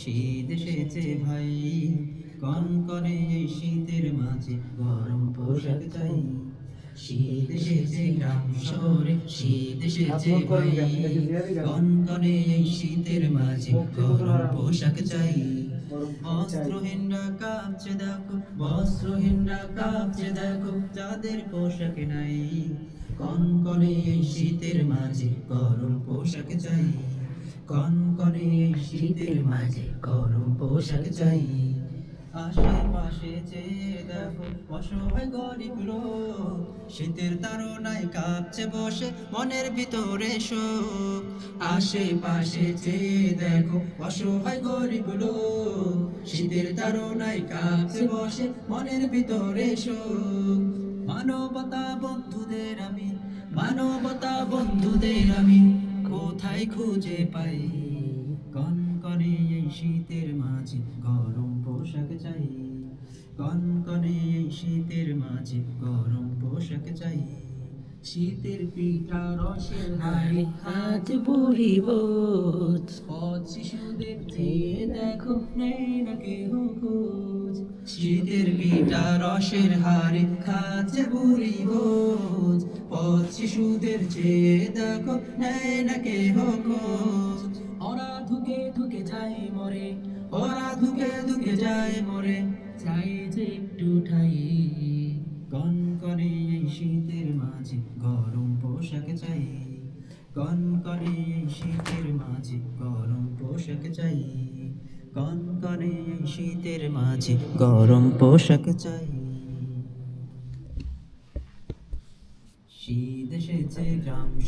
শীত এসেছে ভাই, কন করে এই শীতের মাঝে, গরম পোশাক চাই। শীত এসেছে গ্রাম শহরে, শীত এসেছে ভাই, কন করে এই শীতের মাঝে, গরম পোশাক চাই। বস্ত্রহীনরা কাঁপছে দেখো বস্ত্রহীনরা কাঁপছে দেখো, যাদের পোশাক নাই। কন করে এই শীতের মাঝে, গরম পোশাক চাই। কন করে এই শীতের মাঝে গরম পোশাক চাই। আশেপাশে চেয়ে দেখো অসহায় গরিব লোক। শীতের তারনায় কাঁপছে বসে মনের ভিতরে শোক। আশেপাশে চেয়ে দেখো অসহায় গরিব লোক। শীতের তারনায় কাঁপছে বসে মনের ভিতরে শোক। মানবতা বন্ধুদের আমি, মানবতা বন্ধুদের আমি। কোথায় খুঁজে পাই? কন করে এই শীতের মাঝে গরম পোশাক চাই। কন করে এই শীতের মাঝে গরম পোশাক চাই। শীতের পিঠা রসের হাড়ি বলিব। পথ শিশুদের চেয়ে দেখো নেই না কেহ খোঁজ। শীতের পিঠা রসের হাড়ি খাচ্ছে পথ শিশুদের চেয়ে দেখো নেই না কেহ খোঁজ। ওরা ধুকে ধুকে যায় মরে, ওরা ধুকে ধুকে যায় মরে। চাই যে একটু ঠাই। কন করে এই শীতের মাঝে, গরম পোশাক চাই। কন করে এই শীতের মাঝে, গরম পোশাক চাই। কন করে এই শীতের মাঝে, গরম পোশাক চাই। She 达 Jam.